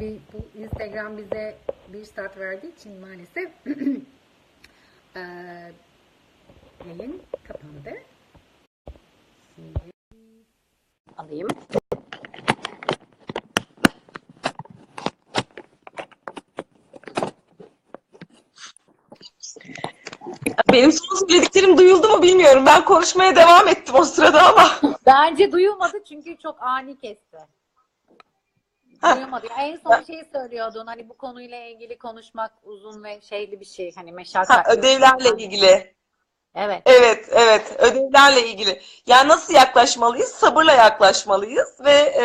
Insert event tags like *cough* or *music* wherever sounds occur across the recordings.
bir bu Instagram bize bir saat verdiği için maalesef *clears throat* e, yayın kapandı. Şimdi alayım. Benim son söylediklerim duyuldu mu bilmiyorum. Ben konuşmaya devam ettim o sırada ama. Bence duyulmadı çünkü çok ani kesti. Heh. Duyulmadı. En son şeyi söylüyordun hani bu konuyla ilgili konuşmak uzun ve şeyli bir şey hani Ha, meşakkatli. ödevlerle ilgili. Evet. Evet, evet. Ödevlerle ilgili. Yani nasıl yaklaşmalıyız? Sabırla yaklaşmalıyız ve e,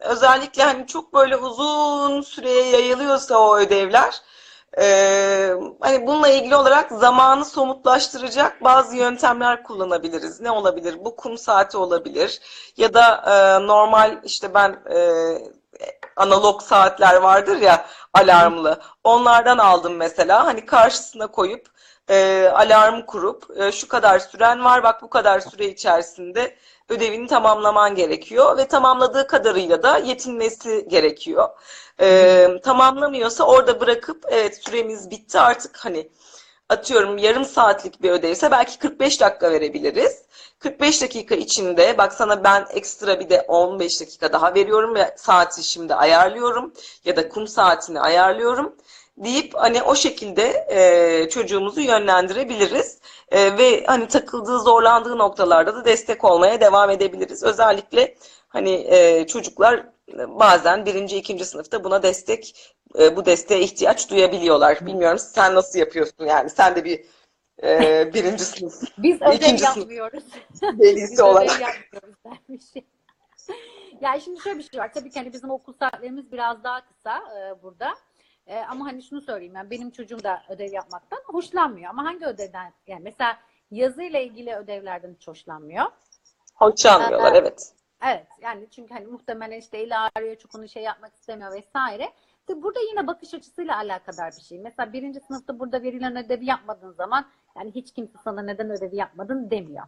özellikle hani çok böyle uzun süreye yayılıyorsa o ödevler, e, hani bununla ilgili olarak zamanı somutlaştıracak bazı yöntemler kullanabiliriz. Ne olabilir? Bu kum saati olabilir ya da e, normal işte ben e, analog saatler vardır ya alarmlı. Onlardan aldım mesela. Hani karşısına koyup e, alarm kurup e, şu kadar süren var bak bu kadar süre içerisinde ödevini tamamlaman gerekiyor ve tamamladığı kadarıyla da yetinmesi gerekiyor. E, tamamlamıyorsa orada bırakıp evet süremiz bitti artık hani atıyorum yarım saatlik bir ödevse belki 45 dakika verebiliriz. 45 dakika içinde bak sana ben ekstra bir de 15 dakika daha veriyorum ve saati şimdi ayarlıyorum ya da kum saatini ayarlıyorum deyip hani o şekilde e, çocuğumuzu yönlendirebiliriz E, ve hani takıldığı zorlandığı noktalarda da destek olmaya devam edebiliriz. Özellikle hani e, çocuklar bazen birinci, ikinci sınıfta buna destek e, bu desteğe ihtiyaç duyabiliyorlar. Bilmiyorum sen nasıl yapıyorsun yani sen de bir e, birinci *laughs* sınıf Biz ödev sınıf yapmıyoruz. *laughs* Ödev olarak. yapmıyoruz dermiş. *laughs* Ya şimdi şöyle bir şey var. Tabii ki hani bizim okul saatlerimiz biraz daha kısa e, burada. E, ama hani şunu söyleyeyim yani benim çocuğum da ödev yapmaktan hoşlanmıyor. Ama hangi ödevden? Yani mesela yazıyla ilgili ödevlerden hiç hoşlanmıyor. Hoşlanmıyorlar evet. Evet yani çünkü hani muhtemelen işte eli ağrıyor çok onu şey yapmak istemiyor vesaire. İşte burada yine bakış açısıyla alakadar bir şey. Mesela birinci sınıfta burada verilen ödevi yapmadığın zaman yani hiç kimse sana neden ödevi yapmadın demiyor.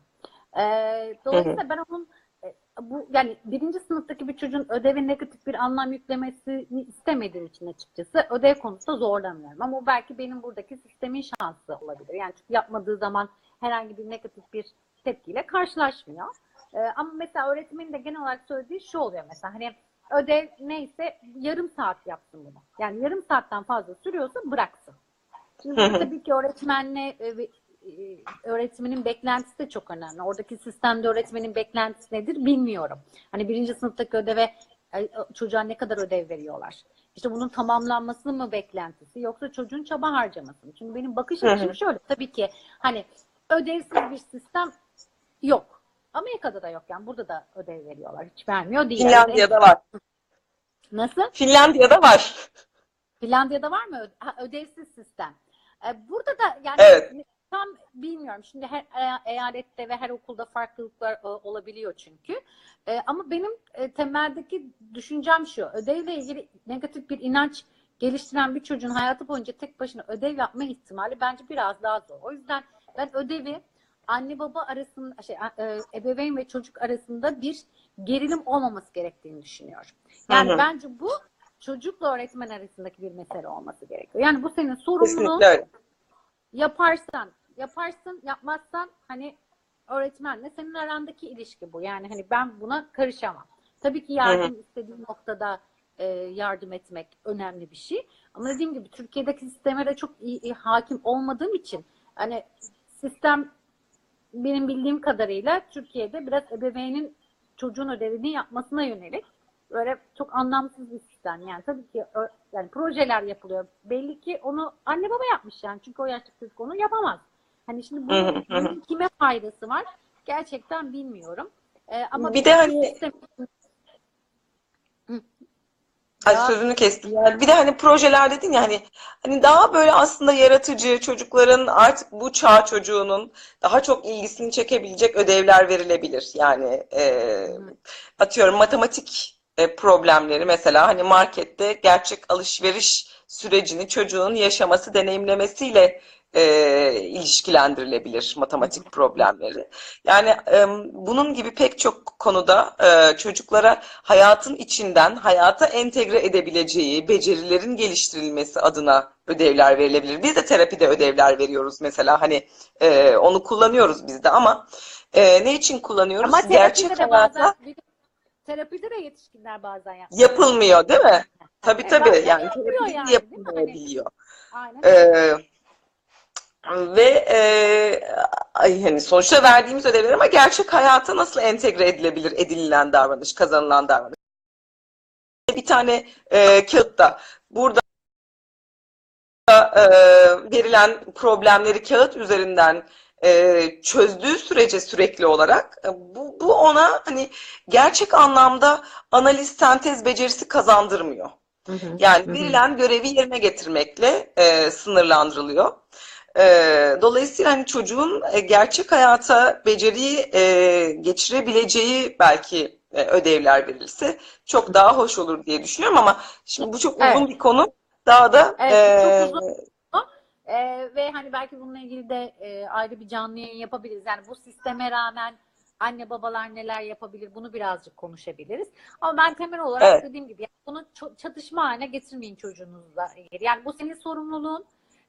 Ee, dolayısıyla ben onun e, bu yani birinci sınıftaki bir çocuğun ödeve negatif bir anlam yüklemesini istemediğim için açıkçası ödev konusunda zorlamıyorum. Ama o belki benim buradaki sistemin şansı olabilir. Yani çünkü yapmadığı zaman herhangi bir negatif bir tepkiyle karşılaşmıyor. Ee, ama mesela öğretmenin de genel olarak söylediği şu oluyor mesela hani ödev neyse yarım saat yapsın bunu. Yani yarım saatten fazla sürüyorsa bıraksın. Şimdi tabii ki öğretmenle e, e, öğretmenin beklentisi de çok önemli. Oradaki sistemde öğretmenin beklentisi nedir bilmiyorum. Hani birinci sınıftaki ödeve e, çocuğa ne kadar ödev veriyorlar? İşte bunun tamamlanması mı beklentisi yoksa çocuğun çaba harcaması mı? Çünkü benim bakış açım şöyle tabii ki hani ödevsiz bir sistem yok. Amerika'da da yok yani burada da ödev veriyorlar. Hiç vermiyor değil. Finlandiya'da var. Nasıl? Finlandiya'da var. Finlandiya'da var mı? Ha, ödevsiz sistem. Ee, burada da yani Evet. tam bilmiyorum. Şimdi her e- eyalette ve her okulda farklılıklar e, olabiliyor çünkü. E, ama benim e, temeldeki düşüncem şu. Ödevle ilgili negatif bir inanç geliştiren bir çocuğun hayatı boyunca tek başına ödev yapma ihtimali bence biraz daha zor. O yüzden ben ödevi anne baba arasında şey e, ebeveyn ve çocuk arasında bir gerilim olmaması gerektiğini düşünüyorum. Yani Hı hı. bence bu çocukla öğretmen arasındaki bir mesele olması gerekiyor. Yani bu senin sorumluluğun. Yaparsan, yaparsın, yapmazsan hani öğretmenle senin arandaki ilişki bu. Yani hani ben buna karışamam. Tabii ki yardım istediğim noktada e, yardım etmek önemli bir şey. Ama dediğim gibi Türkiye'deki sisteme de çok iyi, iyi hakim olmadığım için hani sistem benim bildiğim kadarıyla Türkiye'de biraz ebeveynin çocuğun ödevini yapmasına yönelik böyle çok anlamsız bir sistem. Yani tabii ki yani projeler yapılıyor. Belli ki onu anne baba yapmış yani. Çünkü o yaştaki çocuk onu yapamaz. Hani şimdi bunun, bunun kime faydası var? Gerçekten bilmiyorum. Ee, ama Bir de hani- sistem- Ay sözünü kestim. Yani bir de hani projeler dedin ya hani hani daha böyle aslında yaratıcı çocukların artık bu çağ çocuğunun daha çok ilgisini çekebilecek ödevler verilebilir. Yani e, atıyorum matematik e, problemleri mesela hani markette gerçek alışveriş sürecini çocuğun yaşaması, deneyimlemesiyle e, ilişkilendirilebilir matematik problemleri. Yani e, bunun gibi pek çok konuda e, çocuklara hayatın içinden hayata entegre edebileceği becerilerin geliştirilmesi adına ödevler verilebilir. Biz de terapide ödevler veriyoruz mesela hani e, onu kullanıyoruz biz de ama e, ne için kullanıyoruz? Ama Gerçek hayata bazen terapide de yetişkinler bazen yapıyor. yapılmıyor değil mi? Tabii E, tabii yani terapide yani, yapılmayabiliyor. Aynen. Ee, ve e, ay, hani sonuçta verdiğimiz ödevler ama gerçek hayata nasıl entegre edilebilir edinilen davranış, kazanılan davranış. Bir tane e, kağıtta burada e, verilen problemleri kağıt üzerinden e, çözdüğü sürece sürekli olarak e, bu, bu ona hani gerçek anlamda analiz sentez becerisi kazandırmıyor. Yani verilen görevi yerine getirmekle e, sınırlandırılıyor. E, dolayısıyla hani çocuğun e, gerçek hayata beceriyi e, geçirebileceği belki e, ödevler verilse çok daha hoş olur diye düşünüyorum ama şimdi bu çok uzun Evet. bir konu. Daha da Evet, e, çok uzun. Ee, ve hani belki bununla ilgili de e, ayrı bir canlı yayın yapabiliriz. Yani bu sisteme rağmen anne babalar neler yapabilir bunu birazcık konuşabiliriz. Ama ben temel olarak Evet. dediğim gibi yani bunu çatışma haline getirmeyin çocuğunuzla. Yani bu senin sorumluluğun.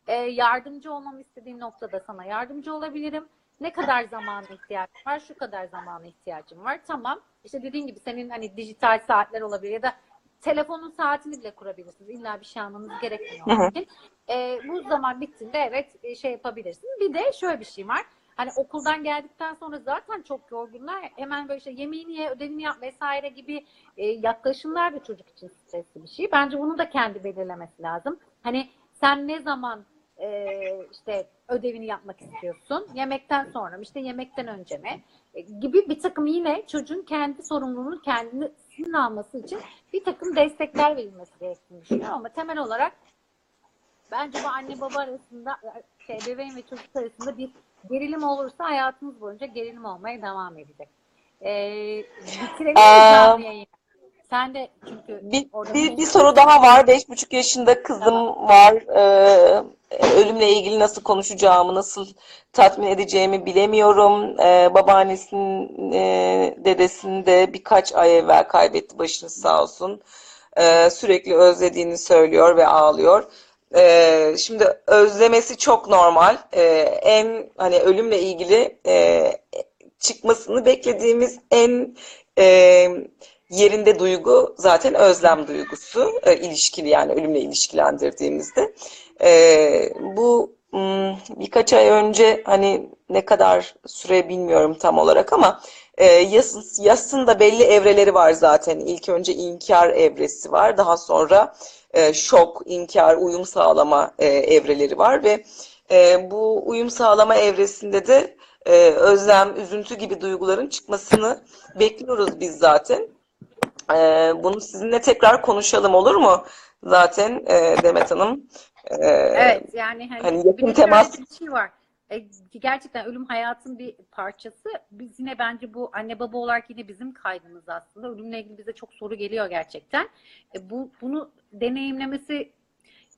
Ee, yardımcı olmamı istediğin noktada sana yardımcı olabilirim. Ne kadar zamana ihtiyacım var? Şu kadar zamana ihtiyacım var. Tamam. İşte dediğin gibi senin hani dijital saatler olabilir ya da telefonun saatini bile kurabilirsiniz. İlla bir şey almanız gerekmiyor. Hı. Ee, bu zaman bittiğinde evet e, şey yapabilirsin. Bir de şöyle bir şey var. Hani okuldan geldikten sonra zaten çok yorgunlar. Hemen böyle işte yemeğini ye, ödevini yap vesaire gibi e, yaklaşımlar da çocuk için stresli bir şey. Bence bunu da kendi belirlemesi lazım. Hani sen ne zaman e, işte ödevini yapmak istiyorsun? Yemekten sonra mı? işte yemekten önce mi? E, gibi bir takım yine çocuğun kendi sorumluluğunu kendisinin alması için bir takım destekler verilmesi gerektiğini düşünüyorum. Ama temel olarak bence bu anne baba arasında şey, ebeveyn ve çocuk arasında bir gerilim olursa hayatımız boyunca gerilim olmaya devam edecek. Ee, bitirelim mi Aa, canlı yayını? Sen de çünkü Bir, bir, bir soru daha var. Beş buçuk yaşında kızım var. Ee, ölümle ilgili nasıl konuşacağımı, nasıl tatmin edeceğimi bilemiyorum. Ee, babaannesinin, e, dedesini de birkaç ay evvel kaybetti. Başınız sağ olsun. Ee, sürekli özlediğini söylüyor ve ağlıyor. Ee, şimdi özlemesi çok normal. Ee, en hani ölümle ilgili e, çıkmasını beklediğimiz en e, yerinde duygu zaten özlem duygusu e, ilişkili yani ölümle ilişkilendirdiğimizde E, bu m, birkaç ay önce hani ne kadar süre bilmiyorum tam olarak ama e, yas, yasın da belli evreleri var zaten İlk önce inkar evresi var daha sonra e, şok, inkar, uyum sağlama e, evreleri var ve e, bu uyum sağlama evresinde de e, özlem, üzüntü gibi duyguların çıkmasını bekliyoruz biz zaten. Ee, bunu sizinle tekrar konuşalım olur mu? Zaten e, Demet Hanım. Evet yani hani, Hani yakın temas- bir şey var. E, gerçekten ölüm hayatın bir parçası. Biz yine bence bu anne baba olarak yine bizim kaygımız aslında. Ölümle ilgili bize çok soru geliyor gerçekten. E, bu bunu deneyimlemesi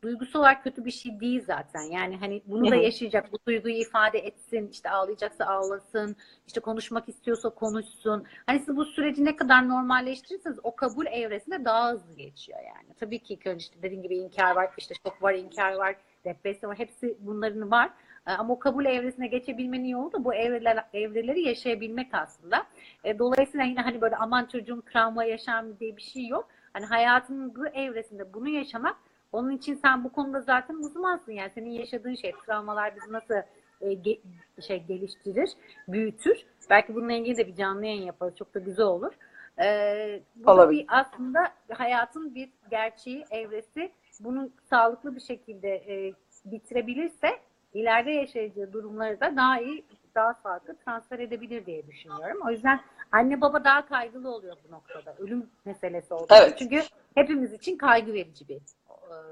duygusal olarak kötü bir şey değil zaten. Yani hani bunu da yaşayacak, bu duyguyu ifade etsin, işte ağlayacaksa ağlasın, işte konuşmak istiyorsa konuşsun. Hani siz bu süreci ne kadar normalleştirirseniz o kabul evresinde daha hızlı geçiyor yani. Tabii ki ilk önce işte dediğim gibi inkar var, işte şok var, inkar var, depresyon var, hepsi bunların var. E, Ama o kabul evresine geçebilmenin yolu da bu evreler, evreleri yaşayabilmek aslında. E, Dolayısıyla yine hani böyle aman çocuğum travma yaşar mı diye bir şey yok. Hani hayatının bu evresinde bunu yaşamak onun için sen bu konuda zaten uzmansın. Yani senin yaşadığın şey, travmalar bizi nasıl e, ge- şey geliştirir, büyütür. Belki bununla ilgili de bir canlı yayın yaparız. Çok da güzel olur. Ee, bu da Olabilir. bir aslında hayatın bir gerçeği, evresi. Bunu sağlıklı bir şekilde e, bitirebilirse ileride yaşayacağı durumları da daha iyi, daha sağlıklı transfer edebilir diye düşünüyorum. O yüzden anne baba daha kaygılı oluyor bu noktada. Ölüm meselesi olduğu için. Evet. Çünkü hepimiz için kaygı verici bir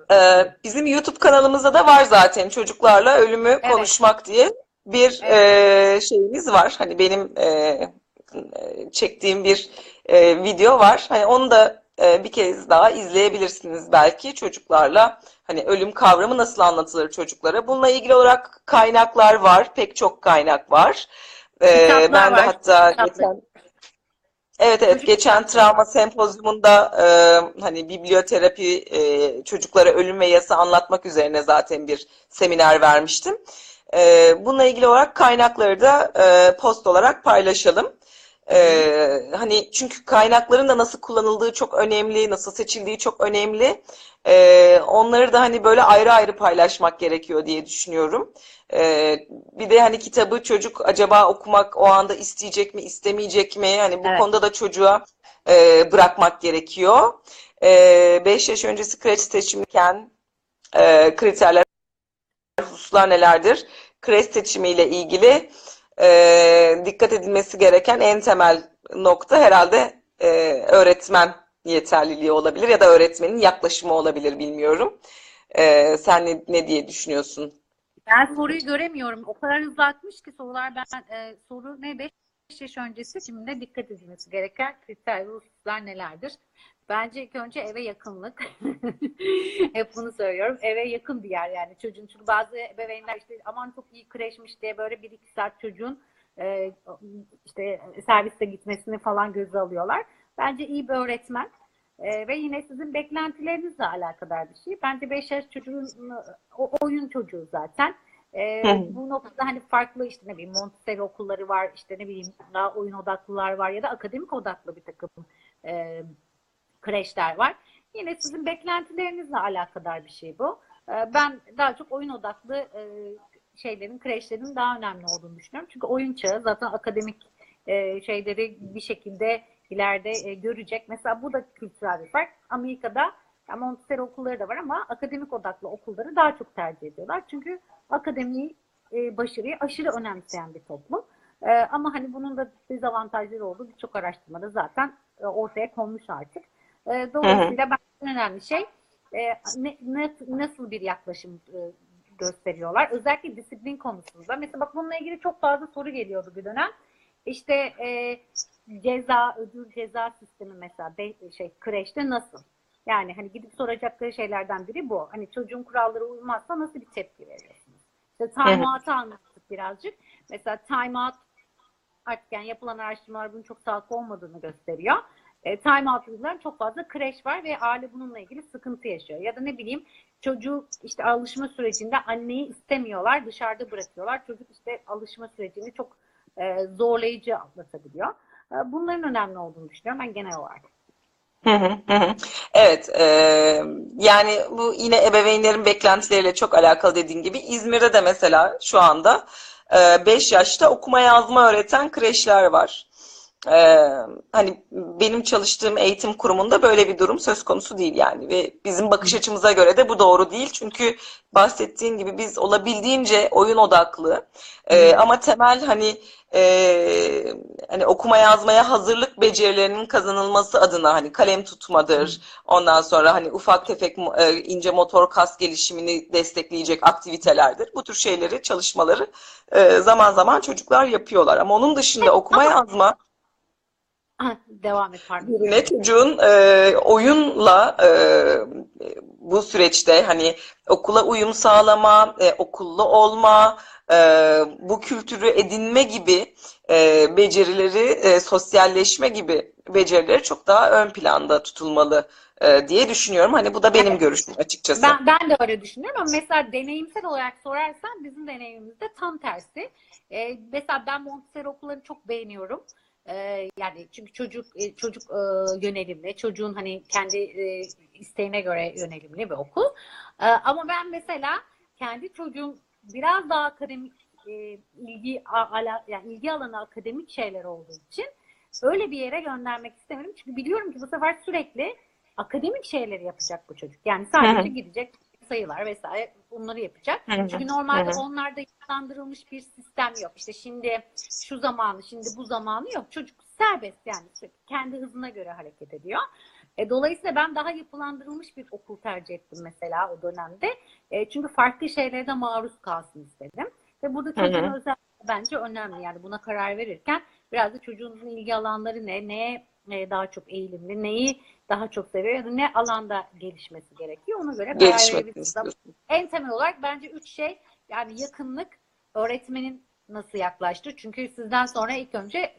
e, e, bizim YouTube kanalımızda da var zaten çocuklarla ölümü konuşmak diye bir e, şeyimiz var. Hani benim e, e, çektiğim bir e, video var. Hani onu da e, bir kez daha izleyebilirsiniz belki çocuklarla Hani ölüm kavramı nasıl anlatılır çocuklara? Bununla ilgili olarak kaynaklar var. Pek çok kaynak var. Ee, Kitaplar ben de var, hatta kitaplar. geçen Evet evet geçen travma sempozyumunda e, hani biblioterapi e, çocuklara ölüm ve yası anlatmak üzerine zaten bir seminer vermiştim. E, bununla ilgili olarak kaynakları da e, post olarak paylaşalım. E, hani çünkü kaynakların da nasıl kullanıldığı çok önemli, nasıl seçildiği çok önemli. E, onları da hani böyle ayrı ayrı paylaşmak gerekiyor diye düşünüyorum. Ee, bir de hani kitabı çocuk acaba okumak o anda isteyecek mi, istemeyecek mi? Hani bu Evet. konuda da çocuğa e, bırakmak gerekiyor. 5 yaş öncesi kreş seçimken e, kriterler, hususlar nelerdir? Kreş seçimiyle ilgili e, dikkat edilmesi gereken en temel nokta herhalde e, öğretmen yeterliliği olabilir ya da öğretmenin yaklaşımı olabilir bilmiyorum. E, sen ne, ne diye düşünüyorsun? Ben soruyu göremiyorum. O kadar hızlı ki sorular ben e, soru ne 5 yaş öncesi şimdi dikkat edilmesi gereken kriter ve nelerdir? Bence ilk önce eve yakınlık. *laughs* Hep bunu söylüyorum. Eve yakın bir yer yani çocuğun. Çünkü bazı ebeveynler işte aman çok iyi kreşmiş diye böyle bir iki saat çocuğun e, işte serviste gitmesini falan göze alıyorlar. Bence iyi bir öğretmen. E, ve yine sizin beklentilerinizle alakadar bir şey. Bence 5 yaş çocuğun o oyun çocuğu zaten. E, bu noktada hani farklı işte ne bileyim Montessori okulları var, işte ne bileyim daha oyun odaklılar var ya da akademik odaklı bir takım e, kreşler var. Yine sizin beklentilerinizle alakadar bir şey bu. E, ben daha çok oyun odaklı e, şeylerin, kreşlerin daha önemli olduğunu düşünüyorum. Çünkü oyun çağı zaten akademik e, şeyleri bir şekilde ileride e, görecek. Mesela bu da kültürel bir fark. Amerika'da ya Montessori okulları da var ama akademik odaklı okulları daha çok tercih ediyorlar. Çünkü akademiyi, başarıyı aşırı önemseyen bir toplum. Ama hani bunun da dezavantajları olduğu birçok araştırmada zaten ortaya konmuş artık. E, dolayısıyla bence en önemli şey e, ne, ne- nasıl bir yaklaşım e, gösteriyorlar. Özellikle disiplin konusunda. Mesela bak bununla ilgili çok fazla soru geliyordu bir dönem. İşte e, ceza, ödül ceza sistemi mesela be- şey kreşte nasıl? Yani hani gidip soracakları şeylerden biri bu. Hani çocuğun kurallara uymazsa nasıl bir tepki veriyorsunuz? İşte time out'u anlattık birazcık. Mesela time out artık yani yapılan araştırmalar bunun çok sağlıklı olmadığını gösteriyor. E, time out uygulayan çok fazla kreş var ve aile bununla ilgili sıkıntı yaşıyor. Ya da ne bileyim çocuk işte alışma sürecinde anneyi istemiyorlar, dışarıda bırakıyorlar. Çocuk işte alışma sürecini çok e, zorlayıcı atlatabiliyor. E, bunların önemli olduğunu düşünüyorum ben genel olarak. Evet, e, yani bu yine ebeveynlerin beklentileriyle çok alakalı dediğin gibi İzmir'de de mesela şu anda 5 yaşta okuma yazma öğreten kreşler var. E, hani benim çalıştığım eğitim kurumunda böyle bir durum söz konusu değil yani ve bizim bakış açımıza göre de bu doğru değil çünkü bahsettiğin gibi biz olabildiğince oyun odaklı e, Hı. ama temel hani e, hani okuma yazmaya hazırlık becerilerinin kazanılması adına hani kalem tutmadır. Ondan sonra hani ufak tefek e, ince motor kas gelişimini destekleyecek aktivitelerdir. Bu tür şeyleri, çalışmaları e, zaman zaman çocuklar yapıyorlar. Ama onun dışında okuma *laughs* yazma Ah, Devam et pardon. birine çocuğun e, oyunla e, bu süreçte hani okula uyum sağlama, e, okullu olma, e, bu kültürü edinme gibi e, becerileri, e, sosyalleşme gibi becerileri çok daha ön planda tutulmalı e, diye düşünüyorum. Hani bu da benim Evet. görüşüm açıkçası. Ben, ben de öyle düşünüyorum ama mesela deneyimsel olarak sorarsan bizim deneyimimizde tam tersi. Ee, mesela ben Montessori okullarını çok beğeniyorum. Ee, yani çünkü çocuk e, çocuk e, yönelimli, çocuğun hani kendi e, isteğine göre yönelimli bir okul. Ee, ama ben mesela kendi çocuğum biraz daha akademik e, ilgi ala, yani ilgi alanı akademik şeyler olduğu için öyle bir yere göndermek istemiyorum. Çünkü biliyorum ki bu sefer sürekli akademik şeyleri yapacak bu çocuk. Yani sadece *laughs* gidecek sayılar vesaire bunları yapacak. Hı, Çünkü normalde hı. onlarda yapılandırılmış bir sistem yok. İşte şimdi şu zamanı, şimdi bu zamanı yok. Çocuk serbest yani kendi hızına göre hareket ediyor. E, dolayısıyla ben daha yapılandırılmış bir okul tercih ettim mesela o dönemde. E, çünkü farklı şeylere de maruz kalsın istedim. Ve burada çocuğun özel bence önemli. Yani buna karar verirken biraz da çocuğunuzun ilgi alanları ne, neye e, daha çok eğilimli, neyi daha çok seviyor ya da ne alanda gelişmesi gerekiyor ona göre karar verebilirsiniz. En temel olarak bence üç şey yani yakınlık, öğretmenin nasıl yaklaştı. Çünkü sizden sonra ilk önce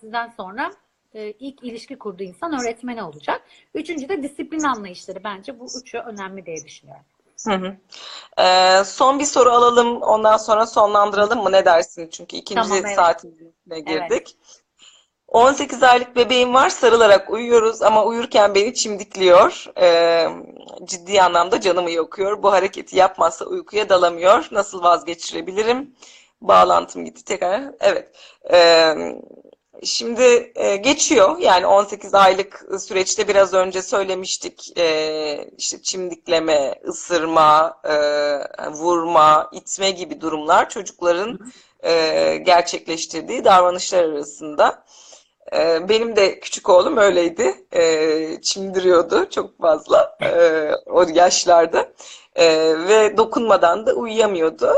sizden sonra e, ilk ilişki kurduğu insan öğretmeni olacak. Üçüncü de disiplin anlayışları bence bu üçü önemli diye düşünüyorum. Hı hı. Ee, son bir soru alalım, ondan sonra sonlandıralım mı? Ne dersin? Çünkü ikinci Tamam, evet. saatimize girdik. 18 aylık bebeğim var, sarılarak uyuyoruz ama uyurken beni çimdikliyor. Ee, ciddi anlamda canımı yakıyor. Bu hareketi yapmazsa uykuya dalamıyor. Nasıl vazgeçirebilirim? Bağlantım gitti tekrar. Evet. Ee, Şimdi e, geçiyor yani 18 aylık süreçte biraz önce söylemiştik e, işte çimdikleme, ısırma, e, vurma, itme gibi durumlar çocukların e, gerçekleştirdiği davranışlar arasında. E, benim de küçük oğlum öyleydi. E, çimdiriyordu çok fazla e, o yaşlarda. Ve dokunmadan da uyuyamıyordu.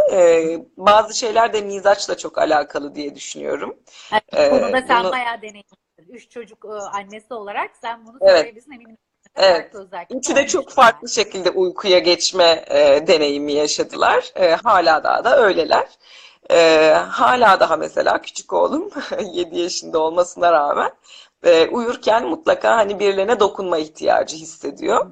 Bazı şeyler de mizaçla çok alakalı diye düşünüyorum. Evet, Ee, bu konuda sen bunu- bayağı deneyimlisin. Üç çocuk e, annesi olarak sen bunu Evet. söyleyebilirsin eminim. Evet. Üçü de çok farklı şekilde uykuya geçme e, deneyimi yaşadılar. E, hala daha da öyleler. E, hala daha mesela küçük oğlum *laughs* 7 yaşında olmasına rağmen e, uyurken mutlaka hani birilerine dokunma ihtiyacı hissediyor.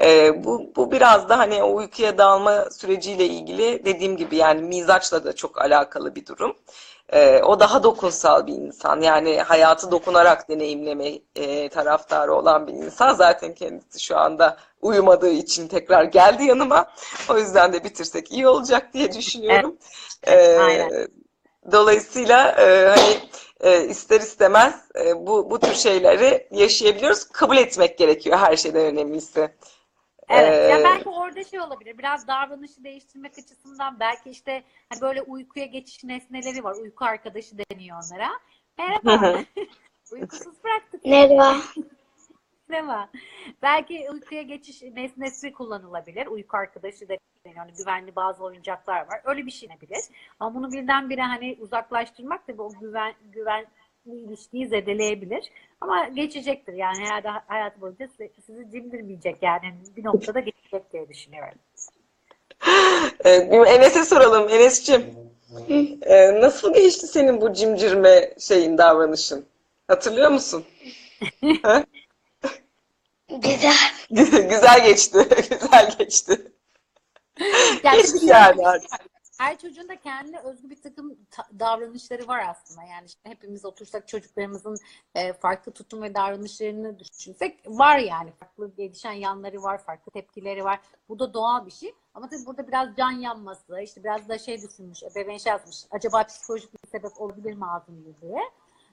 E, bu, bu biraz da hani o uykuya dalma süreciyle ilgili dediğim gibi yani mizaçla da çok alakalı bir durum. E, o daha dokunsal bir insan. Yani hayatı dokunarak deneyimleme e, taraftarı olan bir insan. Zaten kendisi şu anda uyumadığı için tekrar geldi yanıma. O yüzden de bitirsek iyi olacak diye düşünüyorum. Evet, E, aynen. dolayısıyla e, hani e, ister istemez e, bu bu tür şeyleri yaşayabiliyoruz. Kabul etmek gerekiyor her şeyden önemlisi. Evet. Ya Ee, belki orada şey olabilir. Biraz davranışı değiştirmek açısından belki işte hani böyle uykuya geçiş nesneleri var. Uyku arkadaşı deniyor onlara. Merhaba. *laughs* Uykusuz bıraktık. Merhaba. *laughs* Merhaba. Belki uykuya geçiş nesnesi kullanılabilir. Uyku arkadaşı da deniyor. Hani güvenli bazı oyuncaklar var. Öyle bir şey olabilir. Ama bunu birdenbire hani uzaklaştırmak da o güven güvenli ilişkiyi zedeleyebilir. Ama geçecektir. Yani herhalde hayatı boyunca sizi, dindirmeyecek yani. Bir noktada geçecek diye düşünüyorum. e, Enes'e soralım. Enes'cim e, nasıl geçti senin bu cimcirme şeyin davranışın? Hatırlıyor musun? *laughs* Güzel. *laughs* Güzel geçti. *laughs* Güzel geçti. Yani Geçti yani artık. Her çocuğun da kendine özgü bir takım ta- davranışları var aslında. Yani işte hepimiz otursak çocuklarımızın e, farklı tutum ve davranışlarını düşünsek var yani. Farklı gelişen yanları var, farklı tepkileri var. Bu da doğal bir şey. Ama tabii burada biraz can yanması, işte biraz da şey düşünmüş, ebeveyn şey yazmış. Acaba psikolojik bir sebep olabilir mi ağzım diye.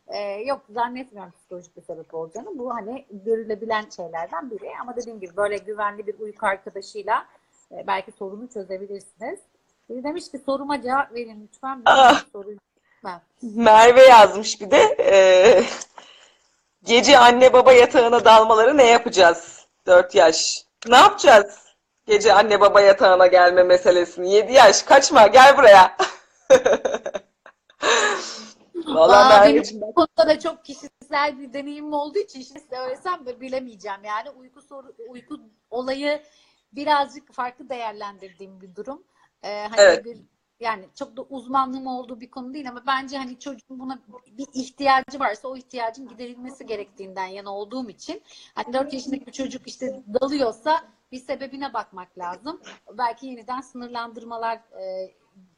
E, yok zannetmiyorum psikolojik bir sebep olacağını. Bu hani görülebilen şeylerden biri. Ama dediğim gibi böyle güvenli bir uyku arkadaşıyla e, belki sorunu çözebilirsiniz. Biri demiş ki soruma cevap verin lütfen. Ah. soruyu ben. Merve yazmış bir de. e, gece anne baba yatağına dalmaları ne yapacağız? 4 yaş. Ne yapacağız? Gece anne baba yatağına gelme meselesini. 7 yaş. Kaçma gel buraya. *laughs* Vallahi Aa, benim Merveciğim bu konuda da çok kişisel bir deneyimim olduğu için şimdi söylesem de bilemeyeceğim. Yani uyku soru, uyku olayı birazcık farklı değerlendirdiğim bir durum. Ee, hani Evet. bir yani çok da uzmanlığım olduğu bir konu değil ama bence hani çocuğun buna bir ihtiyacı varsa o ihtiyacın giderilmesi gerektiğinden yana olduğum için hani 4 yaşındaki bir çocuk işte dalıyorsa bir sebebine bakmak lazım. Belki yeniden sınırlandırmalar e,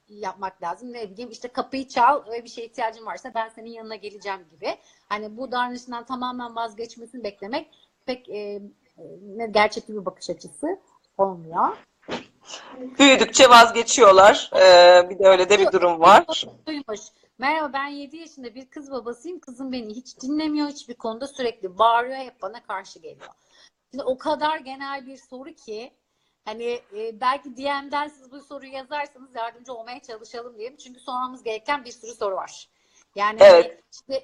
yapmak lazım. Ne bileyim işte kapıyı çal ve bir şeye ihtiyacın varsa ben senin yanına geleceğim gibi. Hani bu davranışından tamamen vazgeçmesini beklemek pek e, e, gerçekçi bir bakış açısı olmuyor. Büyüdükçe vazgeçiyorlar. E, bir de öyle de bir durum var. Duymuş. Merhaba ben 7 yaşında bir kız babasıyım. Kızım beni hiç dinlemiyor. Hiçbir konuda sürekli bağırıyor. Hep bana karşı geliyor. Şimdi o kadar genel bir soru ki hani e, belki DM'den siz bu soruyu yazarsanız yardımcı olmaya çalışalım diyelim. Çünkü sormamız gereken bir sürü soru var. Yani Evet. hani işte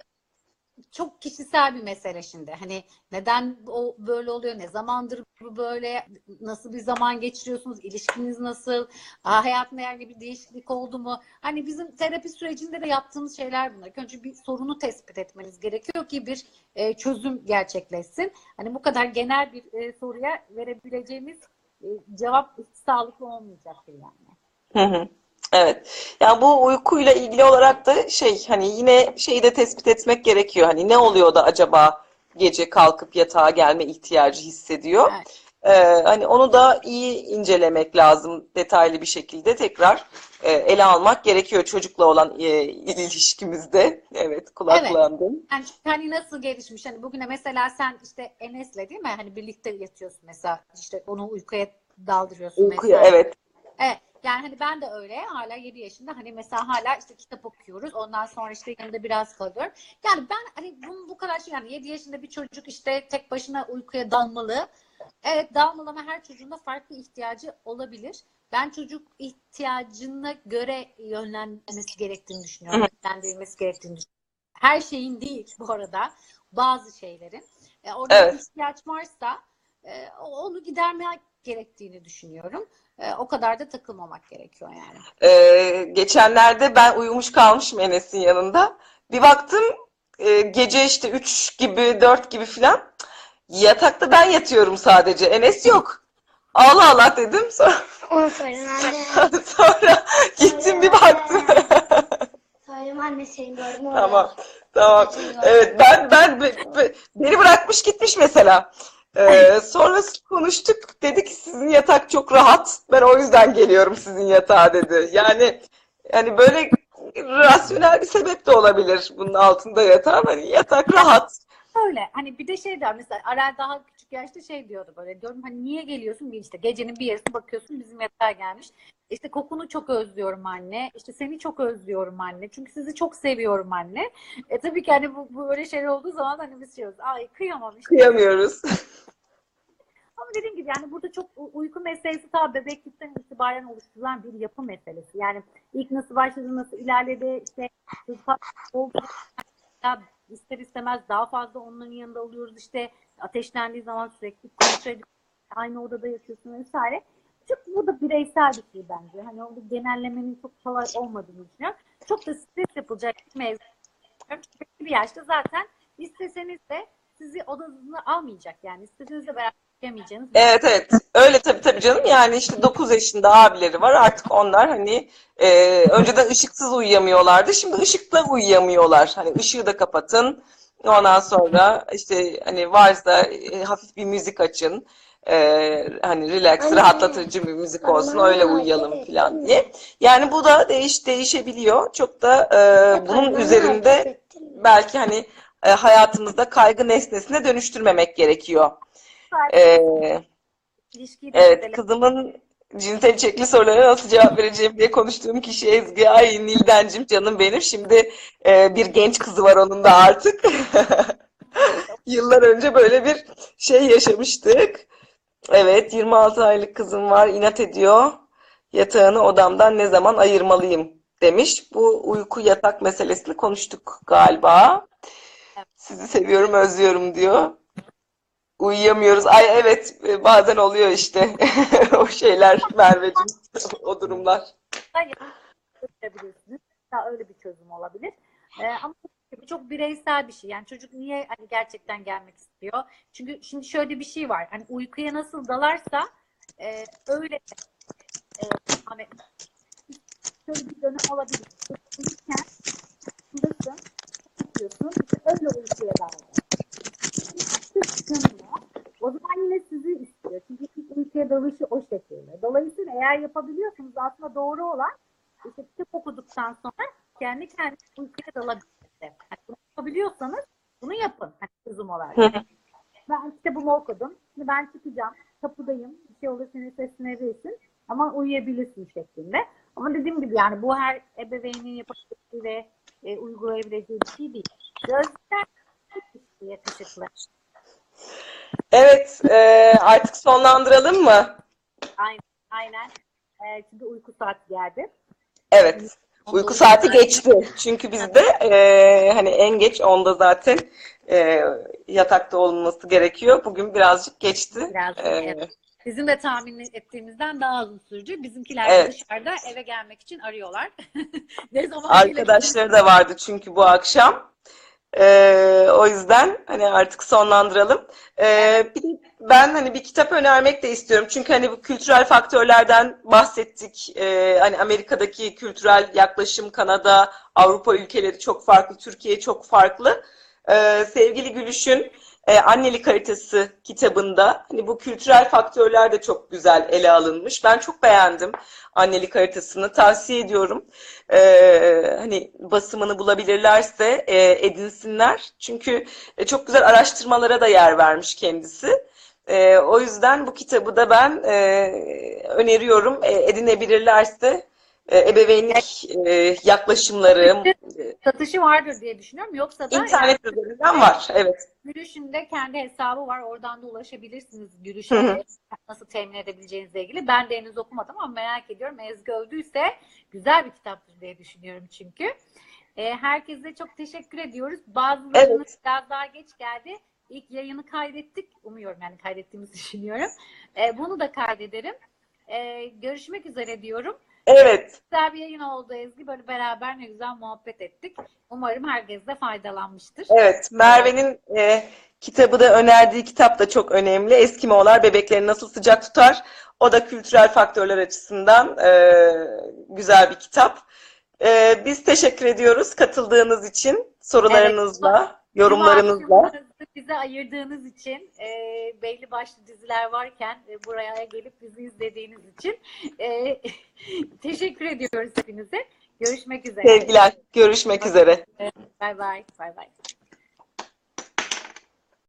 çok kişisel bir mesele şimdi. Hani neden o böyle oluyor? Ne zamandır bu böyle? Nasıl bir zaman geçiriyorsunuz? İlişkiniz nasıl? Aa, hayatında herhangi bir değişiklik oldu mu? Hani bizim terapi sürecinde de yaptığımız şeyler bunlar. Önce bir sorunu tespit etmeniz gerekiyor ki bir e, çözüm gerçekleşsin. Hani bu kadar genel bir e, soruya verebileceğimiz e, cevap sağlıklı olmayacaktır yani. Hı hı. Evet. Yani bu uykuyla ilgili olarak da şey hani yine şeyi de tespit etmek gerekiyor. Hani ne oluyor da acaba gece kalkıp yatağa gelme ihtiyacı hissediyor. Evet. Ee, hani onu da iyi incelemek lazım detaylı bir şekilde tekrar e, ele almak gerekiyor çocukla olan e, ilişkimizde. Evet, kulaklandım. Yani çünkü hani nasıl gelişmiş? Hani bugüne mesela sen işte Enes'le değil mi? Hani birlikte yatıyorsun mesela. işte onu uykuya daldırıyorsun Uykuya, mesela. evet. Evet. Yani hani ben de öyle hala 7 yaşında hani mesela hala işte kitap okuyoruz. Ondan sonra işte yanında biraz kalıyorum. Yani ben hani bunu bu kadar şey yani 7 yaşında bir çocuk işte tek başına uykuya dalmalı. Evet dalmalı ama her çocuğun da farklı ihtiyacı olabilir. Ben çocuk ihtiyacına göre yönlendirilmesi gerektiğini düşünüyorum. Yönlendirilmesi gerektiğini düşünüyorum. Her şeyin değil bu arada. Bazı şeylerin. E, orada Evet. ihtiyaç varsa e, onu gidermeye gerektiğini düşünüyorum. E, o kadar da takılmamak gerekiyor yani. Ee, geçenlerde ben uyumuş kalmışım Enes'in yanında. Bir baktım e, gece işte 3 gibi 4 gibi filan yatakta ben yatıyorum sadece. Enes yok. Allah Allah dedim. Sonra, Onu söyleyeyim anne. *laughs* sonra gittim bir baktım. Söyleyeyim anne senin gördün mü? Tamam. Tamam. Evet ben ben be- be- beni bırakmış gitmiş mesela. Ee, sonra konuştuk. Dedi ki sizin yatak çok rahat. Ben o yüzden geliyorum sizin yatağa dedi. Yani yani böyle rasyonel bir sebep de olabilir bunun altında yatan. Hani yatak rahat. Öyle. Hani bir de şey der mesela Arel daha küçük yaşta şey diyordu böyle diyorum hani niye geliyorsun bir işte gecenin bir yarısı bakıyorsun bizim yatağa gelmiş. İşte kokunu çok özlüyorum anne. İşte seni çok özlüyorum anne. Çünkü sizi çok seviyorum anne. E tabii ki hani bu, bu böyle şeyler olduğu zaman hani biz şey diyoruz. Ay kıyamam işte. Kıyamıyoruz. *laughs* Ama dediğim gibi yani burada çok uyku meselesi ta bebeklikten itibaren oluşturulan bir yapı meselesi. Yani ilk nasıl başladı, nasıl ilerledi, işte oldu, ister istemez daha fazla onların yanında oluyoruz. İşte ateşlendiği zaman sürekli konuşuyor, aynı odada yatıyorsun vesaire. Çok bu da bireysel bir şey bence. Hani onu genellemenin çok kolay olmadığını düşünüyorum. Çok da stres yapılacak bir mevzu. Çünkü bir yaşta zaten isteseniz de sizi odanızına almayacak. Yani istediğinizle beraber yaşayamayacağınız bir Evet evet. Öyle tabii tabii canım. Yani işte 9 yaşında abileri var. Artık onlar hani e, önceden ışıksız uyuyamıyorlardı. Şimdi ışıkla uyuyamıyorlar. Hani ışığı da kapatın. Ondan sonra işte hani varsa e, hafif bir müzik açın. E, hani relax, Anne. rahatlatıcı bir müzik olsun. Anne. Öyle uyuyalım falan diye. Yani bu da değiş değişebiliyor. Çok da e, bunun üzerinde belki hani e, hayatımızda kaygı nesnesine dönüştürmemek gerekiyor. E, de Evet, kızımın cinsel içerikli sorularına nasıl cevap vereceğim diye konuştuğum kişi Ezgi. Ay Nildencim canım benim. Şimdi e, bir genç kızı var onun da artık. *laughs* Yıllar önce böyle bir şey yaşamıştık. Evet, 26 aylık kızım var, inat ediyor. Yatağını odamdan ne zaman ayırmalıyım demiş. Bu uyku yatak meselesini konuştuk galiba. Sizi seviyorum, özlüyorum diyor. Uyuyamıyoruz. Ay evet e, bazen oluyor işte *laughs* o şeyler Merveciğim o durumlar. Ya öyle bir çözüm olabilir. Ee, ama çok bireysel bir şey. Yani çocuk niye hani gerçekten gelmek istiyor? Çünkü şimdi şöyle bir şey var. Hani uykuya nasıl dalarsa e, öyle e, hani şöyle bir dönem olabilir. Uyurken uyuyorsun, öyle uykuya Sıkılıyor. O zaman yine sizi istiyor. Çünkü ilk uykuya dalışı o şekilde. Dolayısıyla eğer yapabiliyorsanız aslında doğru olan işte kitap okuduktan sonra kendi kendine uykuya dalabilirsiniz. Hani bunu yapabiliyorsanız bunu yapın. Hani çözüm olarak. ben kitabımı okudum. Şimdi ben çıkacağım. Kapıdayım. Bir şey olur seni seslenebilirsin. Ama uyuyabilirsin şeklinde. Ama dediğim gibi yani bu her ebeveynin yapabileceği ve e, uygulayabileceği bir şey değil. Gözler yakışıklı. Evet e, artık sonlandıralım mı? Aynen. Aynen. E, çünkü uyku saati geldi. Evet. Uyku saati geçti. Çünkü bizde e, hani en geç onda zaten e, yatakta olması gerekiyor. Bugün birazcık geçti. Biraz, E, evet. Bizim de tahmin ettiğimizden daha uzun sürücü. Bizimkiler Evet. dışarıda eve gelmek için arıyorlar. *laughs* ne zaman Arkadaşları da vardı çünkü bu akşam. Ee, o yüzden hani artık sonlandıralım. Ee, bir ben hani bir kitap önermek de istiyorum. Çünkü hani bu kültürel faktörlerden bahsettik. Ee, hani Amerika'daki kültürel yaklaşım, Kanada, Avrupa ülkeleri çok farklı, Türkiye çok farklı. Ee, sevgili Gülüş'ün e, Annelik Haritası kitabında hani bu kültürel faktörler de çok güzel ele alınmış. Ben çok beğendim annelik haritasını. Tavsiye ediyorum. Ee, hani basımını bulabilirlerse e, edinsinler. Çünkü e, çok güzel araştırmalara da yer vermiş kendisi. E, o yüzden bu kitabı da ben e, öneriyorum. E, edinebilirlerse e, ebeveynlik e, yaklaşımları e, Satışı vardır diye düşünüyorum. Yoksa da internet üzerinden var. Evet. Gülüş'ün de kendi hesabı var. Oradan da ulaşabilirsiniz. Gülüş'e nasıl temin edebileceğinizle ilgili. Ben de henüz okumadım ama merak ediyorum. Ezgi öldüyse güzel bir kitaptır diye düşünüyorum çünkü. Herkese çok teşekkür ediyoruz. Bazılarınız Evet. biraz daha geç geldi. İlk yayını kaydettik. Umuyorum yani kaydettiğimizi *laughs* düşünüyorum. Bunu da kaydederim. Görüşmek üzere diyorum. Evet. Güzel bir yayın oldu Ezgi. Böyle beraber ne güzel muhabbet ettik. Umarım herkes de faydalanmıştır. Evet, Merve'nin e, kitabı da önerdiği kitap da çok önemli. Eskimoğullar bebekleri nasıl sıcak tutar? O da kültürel faktörler açısından e, güzel bir kitap. E, biz teşekkür ediyoruz katıldığınız için, sorularınızla, yorumlarınızla. Bize ayırdığınız için, e, belli başlı diziler varken e, buraya gelip bizi izlediğiniz için e, *laughs* teşekkür ediyoruz hepinize. Görüşmek üzere. Sevgiler, görüşmek üzere. Bay bay. Bay bay.